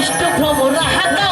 মিষ্ট খবর হাতা